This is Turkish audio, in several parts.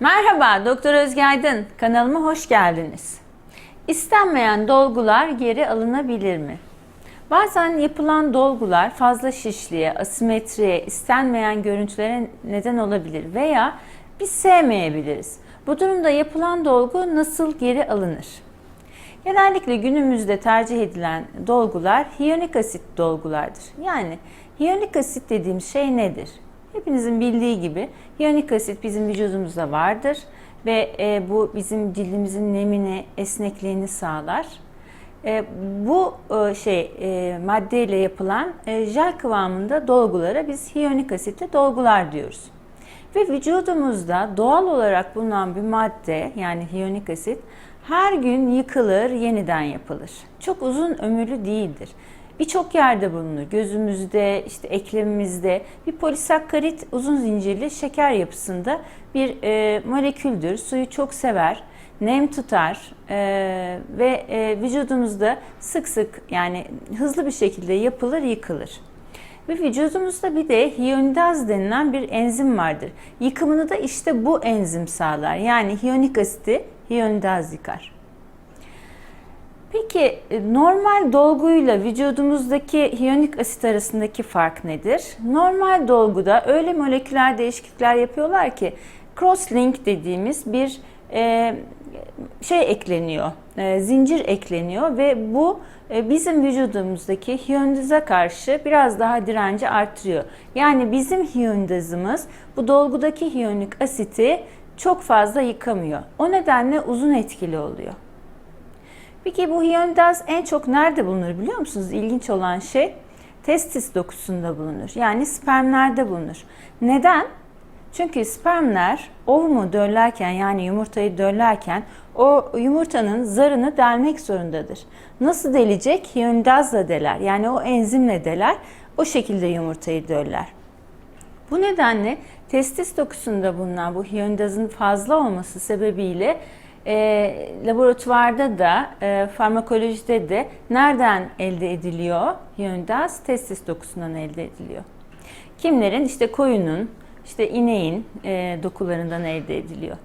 Merhaba, Doktor Özge Aydın. Kanalıma hoş geldiniz. İstenmeyen dolgular geri alınabilir mi? Bazen yapılan dolgular fazla şişliğe, asimetriye, istenmeyen görüntülere neden olabilir veya biz sevmeyebiliriz. Bu durumda yapılan dolgu nasıl geri alınır? Genellikle günümüzde tercih edilen dolgular hyaluronik asit dolgulardır. Yani hyaluronik asit dediğim şey nedir? Hepinizin bildiği gibi hyaluronik asit bizim vücudumuzda vardır ve e, bu bizim cildimizin nemini, esnekliğini sağlar. E, bu e, şey e, maddeyle yapılan e, jel kıvamında dolgulara biz hyaluronik asitli dolgular diyoruz. Ve vücudumuzda doğal olarak bulunan bir madde yani hyaluronik asit her gün yıkılır, yeniden yapılır. Çok uzun ömürlü değildir. Birçok yerde bulunur. Gözümüzde, işte eklemimizde bir polisakkarit uzun zincirli şeker yapısında bir e, moleküldür. Suyu çok sever, nem tutar e, ve e, vücudumuzda sık sık yani hızlı bir şekilde yapılır, yıkılır. Ve vücudumuzda bir de hiyonidaz denilen bir enzim vardır. Yıkımını da işte bu enzim sağlar. Yani hiyonik asiti hiyonidaz yıkar. Peki e, normal dolguyla vücudumuzdaki hiyonik asit arasındaki fark nedir? Normal dolguda öyle moleküler değişiklikler yapıyorlar ki crosslink dediğimiz bir e, şey ekleniyor, e, zincir ekleniyor ve bu e, bizim vücudumuzdaki hiyonidaza karşı biraz daha direnci arttırıyor. Yani bizim hiyonidazımız bu dolgudaki hiyonik asiti çok fazla yıkamıyor. O nedenle uzun etkili oluyor. Peki bu hiyonidaz en çok nerede bulunur biliyor musunuz? İlginç olan şey testis dokusunda bulunur. Yani spermlerde bulunur. Neden? Çünkü spermler ovumu döllerken yani yumurtayı döllerken o yumurtanın zarını delmek zorundadır. Nasıl delecek? Hiyonidazla deler. Yani o enzimle deler. O şekilde yumurtayı döller. Bu nedenle testis dokusunda bulunan bu hiyonidazın fazla olması sebebiyle e, laboratuvarda da e, farmakolojide de nereden elde ediliyor hiyonidaz? Testis dokusundan elde ediliyor. Kimlerin? İşte koyunun, işte ineğin e, dokularından elde ediliyor.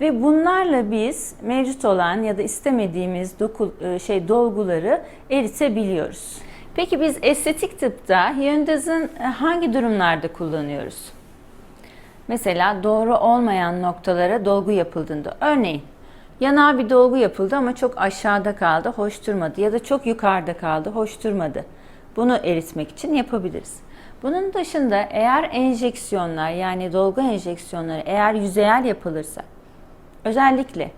Ve bunlarla biz mevcut olan ya da istemediğimiz doku, e, şey dolguları eritebiliyoruz. Peki biz estetik tıpta hiyonidazın e, hangi durumlarda kullanıyoruz? Mesela doğru olmayan noktalara dolgu yapıldığında, örneğin yanağa bir dolgu yapıldı ama çok aşağıda kaldı, hoş durmadı ya da çok yukarıda kaldı, hoş durmadı. Bunu eritmek için yapabiliriz. Bunun dışında eğer enjeksiyonlar yani dolgu enjeksiyonları eğer yüzeyel yapılırsa özellikle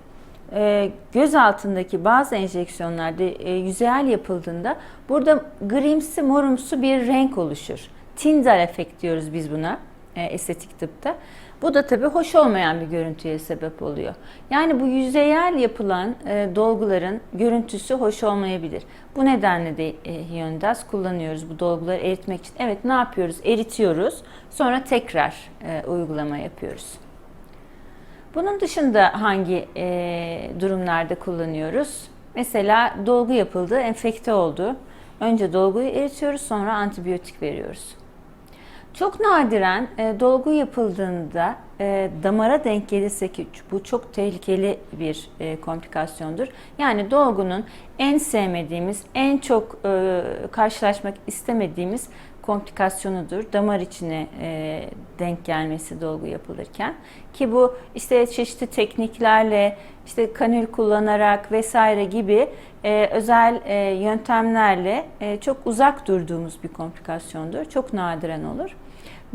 e, göz altındaki bazı enjeksiyonlarda e, yüzeyel yapıldığında burada grimsi morumsu bir renk oluşur. Tyndall efekt diyoruz biz buna e, estetik tıpta. Bu da tabii hoş olmayan bir görüntüye sebep oluyor. Yani bu yüzeyel yapılan e, dolguların görüntüsü hoş olmayabilir. Bu nedenle de e, hiyonidaz kullanıyoruz bu dolguları eritmek için. Evet ne yapıyoruz? Eritiyoruz. Sonra tekrar e, uygulama yapıyoruz. Bunun dışında hangi e, durumlarda kullanıyoruz? Mesela dolgu yapıldı, enfekte oldu. Önce dolguyu eritiyoruz, sonra antibiyotik veriyoruz. Çok nadiren e, dolgu yapıldığında e, damara denk gelirse ki bu çok tehlikeli bir e, komplikasyondur. Yani dolgunun en sevmediğimiz, en çok e, karşılaşmak istemediğimiz komplikasyonudur. Damar içine e, denk gelmesi dolgu yapılırken ki bu işte çeşitli tekniklerle işte kanül kullanarak vesaire gibi e, özel e, yöntemlerle e, çok uzak durduğumuz bir komplikasyondur. Çok nadiren olur.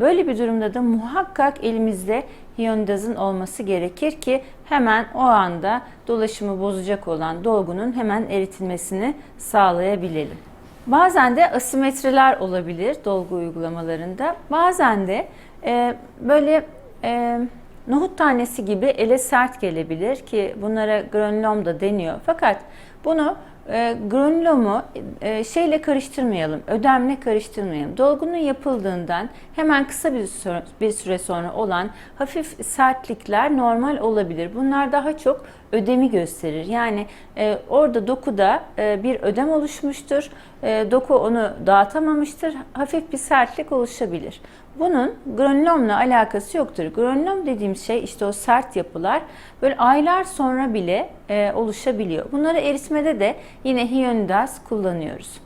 Böyle bir durumda da muhakkak elimizde hiyonidazın olması gerekir ki hemen o anda dolaşımı bozacak olan dolgunun hemen eritilmesini sağlayabilelim. Bazen de asimetriler olabilir dolgu uygulamalarında. Bazen de e, böyle e, nohut tanesi gibi ele sert gelebilir ki bunlara granulom da deniyor. Fakat bunu e, granulomu e, şeyle karıştırmayalım, ödemle karıştırmayalım. Dolgunun yapıldığından hemen kısa bir süre, bir süre sonra olan hafif sertlikler normal olabilir. Bunlar daha çok ödemi gösterir. Yani e, orada dokuda e, bir ödem oluşmuştur. E, doku onu dağıtamamıştır. Hafif bir sertlik oluşabilir. Bunun granülomla alakası yoktur. Granülom dediğimiz şey işte o sert yapılar böyle aylar sonra bile e, oluşabiliyor. Bunları eritmede de yine hiyonidaz kullanıyoruz.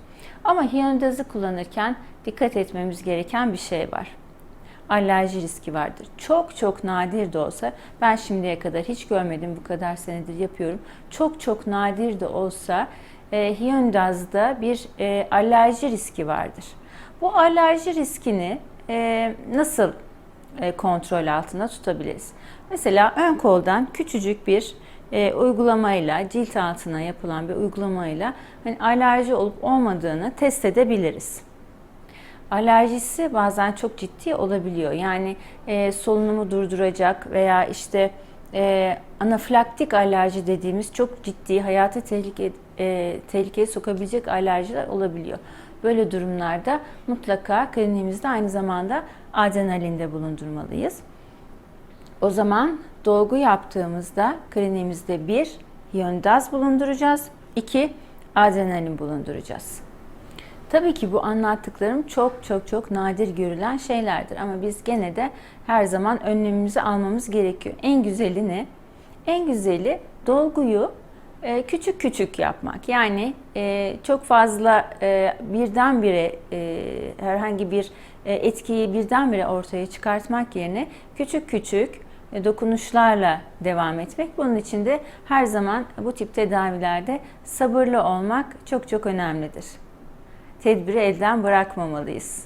Ama hiyonidazı kullanırken dikkat etmemiz gereken bir şey var. Alerji riski vardır. Çok çok nadir de olsa ben şimdiye kadar hiç görmedim bu kadar senedir yapıyorum. Çok çok nadir de olsa e, hiyonidazda bir e, alerji riski vardır. Bu alerji riskini e, nasıl e, kontrol altında tutabiliriz? Mesela ön koldan küçücük bir e, uygulamayla, cilt altına yapılan bir uygulamayla hani alerji olup olmadığını test edebiliriz. Alerjisi bazen çok ciddi olabiliyor. Yani e, solunumu durduracak veya işte e, anafilaktik alerji dediğimiz çok ciddi hayata tehlike, e, tehlikeye sokabilecek alerjiler olabiliyor. Böyle durumlarda mutlaka kliniğimizde aynı zamanda adrenalinde bulundurmalıyız. O zaman dolgu yaptığımızda kliniğimizde bir hiyonidaz bulunduracağız, iki adrenalin bulunduracağız. Tabii ki bu anlattıklarım çok çok çok nadir görülen şeylerdir ama biz gene de her zaman önlemimizi almamız gerekiyor. En güzeli ne? En güzeli dolguyu e, küçük küçük yapmak. Yani e, çok fazla e, birdenbire e, herhangi bir e, etkiyi birdenbire ortaya çıkartmak yerine küçük küçük e, dokunuşlarla devam etmek. Bunun için de her zaman bu tip tedavilerde sabırlı olmak çok çok önemlidir. Tedbiri elden bırakmamalıyız.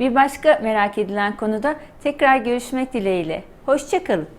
Bir başka merak edilen konuda tekrar görüşmek dileğiyle. Hoşçakalın.